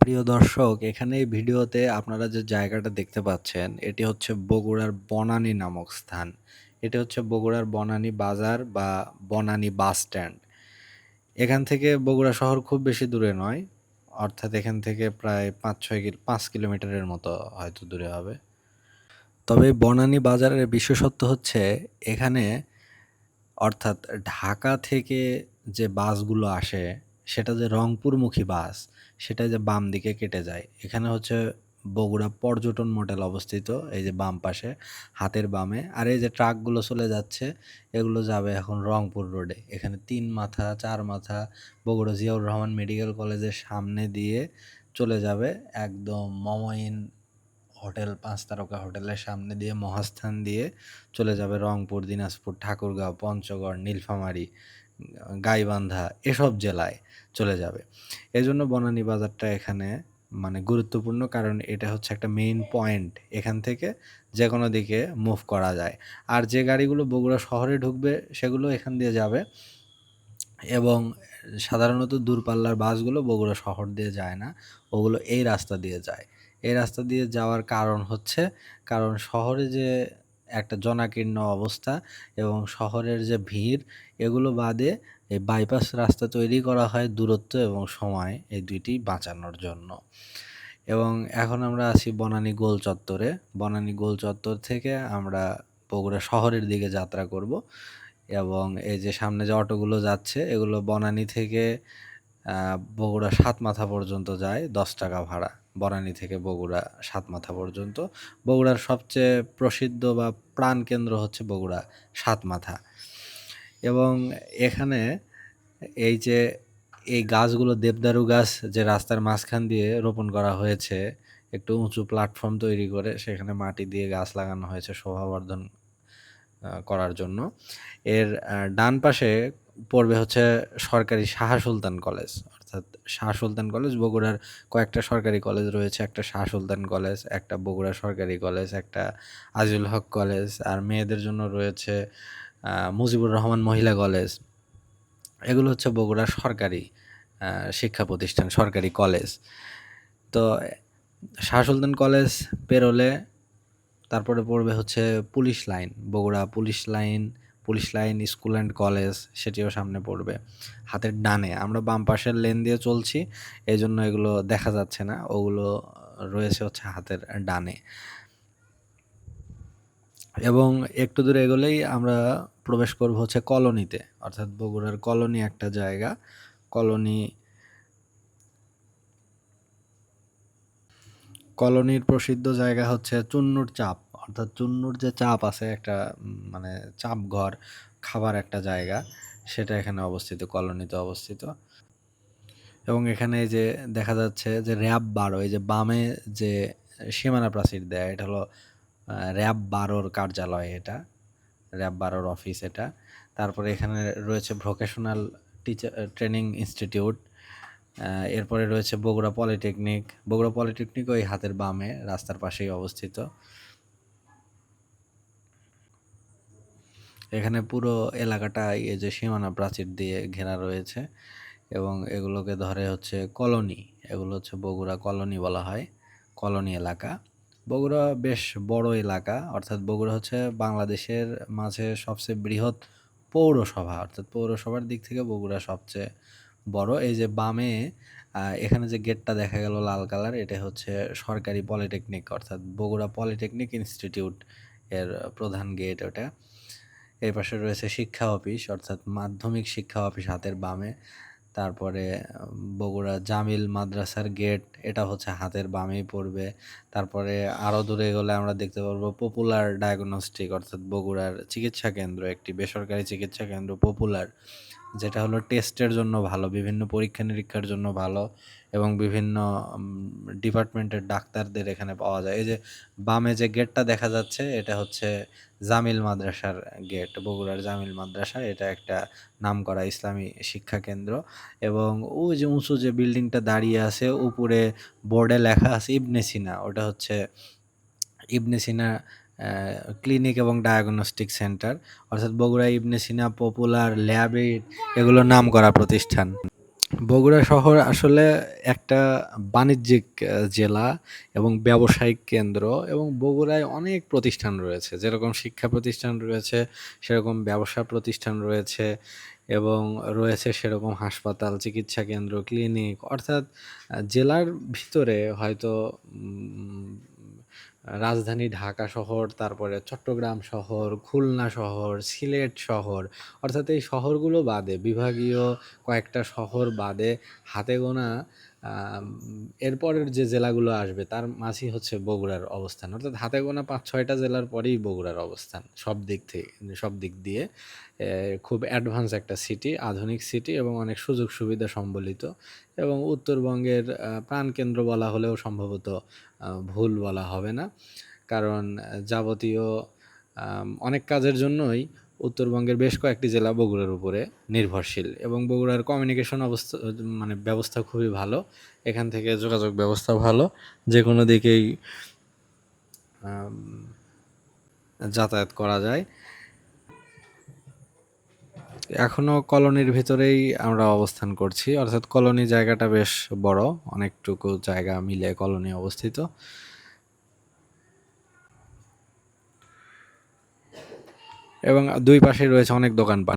প্রিয় দর্শক, এখানে এই ভিডিওতে আপনারা যে জায়গাটা দেখতে পাচ্ছেন, এটি হচ্ছে বগুড়ার বনানী নামক স্থান। এটি হচ্ছে বগুড়ার বনানী বাজার বা বনানী বাস স্ট্যান্ড। এখান থেকে বগুড়া শহর খুব বেশি দূরে নয়, অর্থাৎ এখান থেকে প্রায় পাঁচ ছয় পাঁচ কিলোমিটারের মতো হয়তো দূরে হবে। তবে বনানী বাজারের বিশেষত্ব হচ্ছে, এখানে অর্থাৎ ঢাকা থেকে যে বাসগুলো আসে সেটা যে রংপুরমুখী বাস, সেটা যে বাম দিকে কেটে যায়। এখানে হচ্ছে বগুড়া পর্যটন মডেল অবস্থিত, এই যে বাম পাশে, হাতের বামে। আর এই যে ট্রাকগুলো চলে যাচ্ছে, এগুলো যাবে এখন রংপুর রোডে। এখানে তিন মাথা, চার মাথা বগুড়া জিয়াউর রহমান মেডিকেল কলেজের সামনে দিয়ে চলে যাবে একদম মমইন হোটেল, পাঁচ তারকা হোটেলের সামনে দিয়ে মহাস্থান দিয়ে চলে যাবে রংপুর, দিনাজপুর, ঠাকুরগাঁও, পঞ্চগড়, নীলফামারী। গাইবান্ধা এসব জেলায় চলে যাবে। এই জন্য বনানী বাজারটা এখানে মানে গুরুত্বপূর্ণ কারণ এটা হচ্ছে একটা মেইন পয়েন্ট এখান থেকে যে কোনো দিকে মুভ করা যায়। আর যে গাড়িগুলো বগুড়া শহরে ঢুকবে সেগুলো এখান দিয়ে যাবে এবং সাধারণত দূরপাল্লার বাসগুলো বগুড়া শহর দিয়ে যায় না, ওগুলো এই রাস্তা দিয়ে যায়। এই রাস্তা দিয়ে যাওয়ার কারণ হচ্ছে, কারণ শহরে যে একটা জনাকীর্ণ অবস্থা এবং শহরের যে ভিড়, এগুলো বাদে এই বাইপাস রাস্তা তৈরি করা হয় দূরত্ব এবং সময় এই দুইটি বাঁচানোর জন্য। এবং এখন আমরা আছি বনানী গোল চত্বরে। বনানী গোল চত্বর থেকে আমরা বগুড়া শহরের দিকে যাত্রা করব এবং এই যে সামনে যে অটোগুলো যাচ্ছে, এগুলো বনানী থেকে বগুড়া সাত মাথা পর্যন্ত যায় দশ টাকা ভাড়া। বনানী থেকে বগুড়া সাত মাথা পর্যন্ত। বগুড়ার সবচেয়ে প্রসিদ্ধ বা প্রাণকেন্দ্র হচ্ছে বগুড়া সাত মাথা এবং এখানে এই যে এই গাছগুলো দেবদারু গাছ যে রাস্তার মাঝখান দিয়ে রোপণ করা হয়েছে, একটু উঁচু প্ল্যাটফর্ম তৈরি করে সেখানে মাটি দিয়ে গাছ লাগানো হয়েছে শোভাবর্ধন করার জন্য। এর ডান পাশে পড়বে হচ্ছে সরকারি শাহ সুলতান কলেজ, অর্থাৎ শাহ সুলতান কলেজ, বগুড়ার কয়েকটা সরকারি কলেজ রয়েছে, একটা শাহ সুলতান কলেজ, একটা বগুড়া সরকারি কলেজ, একটা আজিউল হক কলেজ, আর মেয়েদের জন্য রয়েছে মুজিবুর রহমান মহিলা কলেজ। এগুলো হচ্ছে বগুড়া সরকারি শিক্ষা প্রতিষ্ঠান, সরকারি কলেজ। তো শাহ সুলতান কলেজ পেরোলে তারপরে পড়বে হচ্ছে police line, Bogura police line police line, school and college সেটিও সামনে পড়বে হাতের ডানে। আমরা বাম পাশের লেন দিয়ে চলছি এই জন্য এগুলো দেখা যাচ্ছে না, ওগুলো রয়েছে হচ্ছে হাতের ডানে। এবং একটু দূরে এগোলেই আমরা প্রবেশ করব হচ্ছে কলোনিতে, অর্থাৎ বগুড়ার কলোনি একটা জায়গা, কলোনি কলোনির প্রসিদ্ধ জায়গা হচ্ছে চুন্নুর চাপ অর্থাৎ চুন্নুর যে চাপ আছে একটা মানে চাপ ঘর, খাবার একটা জায়গা, সেটা এখানে অবস্থিত, কলোনিতে অবস্থিত। এবং এখানে যে দেখা যাচ্ছে যে র্যাব বারো এই যে বামে যে সীমানা প্রাচীর দেয়, এটা হলো র্যাব বারোর কার্যালয় এটা, র্যাব বারোর অফিস এটা। তারপরে এখানে রয়েছে ভোকেশনাল টিচার, ট্রেনিং ইনস্টিটিউট এরপরে রয়েছে বগুড়া পলিটেকনিক। বগুড়া পলিটেকনিক ওই হাতের বামে, রাস্তার পাশেই অবস্থিত। এখানে পুরো এলাকাটা এই যে সীমানা প্রাচীর দিয়ে ঘেরা রয়েছে এবং এগুলোকে ধরে হচ্ছে কলোনি। এগুলো হচ্ছে বগুড়া কলোনি বলা হয়, কলোনি এলাকা। বগুড়া বেশ বড় এলাকা, অর্থাৎ বগুড়া হচ্ছে বাংলাদেশের মাঝে সবচেয়ে বৃহৎ পৌরসভা। অর্থাৎ পৌরসভার দিক থেকে বগুড়া সবচেয়ে বড়। এই যে বামে এখানে যে গেটটা দেখা গেল লাল কালার, এটা হচ্ছে সরকারি পলিটেকনিক, অর্থাৎ বগুড়া পলিটেকনিক ইনস্টিটিউট এর প্রধান গেট ওটা। এই পাশে রয়েছে শিক্ষা অফিস, অর্থাৎ মাধ্যমিক শিক্ষা অফিস হাতের বামে। তারপরে বগুড়া জামিল মাদ্রাসার গেট, এটা হচ্ছে হাতের বামেই পড়বে। তারপরে আরও দূরে গেলে আমরা দেখতে পারব পপুলার ডায়াগনস্টিক, অর্থাৎ বগুড়ার চিকিৎসা কেন্দ্র, একটি বেসরকারি চিকিৎসা কেন্দ্র পপুলার। যেটা হলো টেস্টের জন্য ভালো, বিভিন্ন পরীক্ষা নিরীক্ষার জন্য ভালো এবং বিভিন্ন ডিপার্টমেন্টের ডাক্তারদের এখানে পাওয়া যায়। এই যে বামে যে গেটটা দেখা যাচ্ছে, এটা হচ্ছে জামিল মাদ্রাসার গেট বগুড়ার জামিল মাদ্রাসা। এটা একটা নাম করা ইসলামী শিক্ষা কেন্দ্র এবং ওই যে উঁচু যে বিল্ডিংটা দাঁড়িয়ে আছে, উপরে বোর্ডে লেখা আছে ইবনে সিনা। ওটা হচ্ছে ইবনে সিনা ক্লিনিক এবং ডায়াগনস্টিক সেন্টার অর্থাৎ বগুড়া ইবনে সিনা পপুলার ল্যাবেট এগুলো নাম করা প্রতিষ্ঠান বগুড়া শহর আসলে একটা বাণিজ্যিক জেলা এবং ব্যবসায়িক কেন্দ্র এবং বগুড়ায় অনেক প্রতিষ্ঠান রয়েছে। যেরকম শিক্ষা প্রতিষ্ঠান রয়েছে, সেরকম ব্যবসা প্রতিষ্ঠান রয়েছে এবং রয়েছে সেরকম হাসপাতাল, চিকিৎসা কেন্দ্র, ক্লিনিক অর্থাৎ জেলার ভিতরে হয়তো রাজধানী ঢাকা শহর, তারপরে চট্টগ্রাম শহর, খুলনা শহর, সিলেট শহর অর্থাৎ এই শহরগুলো বাদে বিভাগীয় কয়েকটা শহর বাদে হাতে গোনা এরপরের যে জেলাগুলো আসবে তার মাঝেই হচ্ছে বগুড়ার অবস্থান। অর্থাৎ হাতে গোনা পাঁচ ছয়টা জেলার পরেই বগুড়ার অবস্থান। সব দিক থেকে সব দিক দিয়ে। খুব অ্যাডভান্স একটা সিটি, আধুনিক সিটি এবং অনেক সুযোগ সুবিধা সম্বলিত এবং উত্তরবঙ্গের প্রাণকেন্দ্র বলা হলেও সম্ভবত ভুল বলা হবে না। কারণ যাবতীয় অনেক কাজের জন্যই উত্তরবঙ্গের বেশ কয়েকটি জেলা বগুড়ার উপরে নির্ভরশীল এবং বগুড়ার কমিউনিকেশন অবস্থা মানে ব্যবস্থা খুবই ভালো। এখান থেকে যোগাযোগ ব্যবস্থা ভালো। যে কোনো দিকেই যাতায়াত করা যায়। এখনও কলোনির ভেতরেই আমরা অবস্থান করছি। অর্থাৎ কলোনি জায়গাটা বেশ বড়। অনেকটুকু জায়গা মিলে কলোনি অবস্থিত। এবং দুই পাশে রয়েছে অনেক দোকানপাট।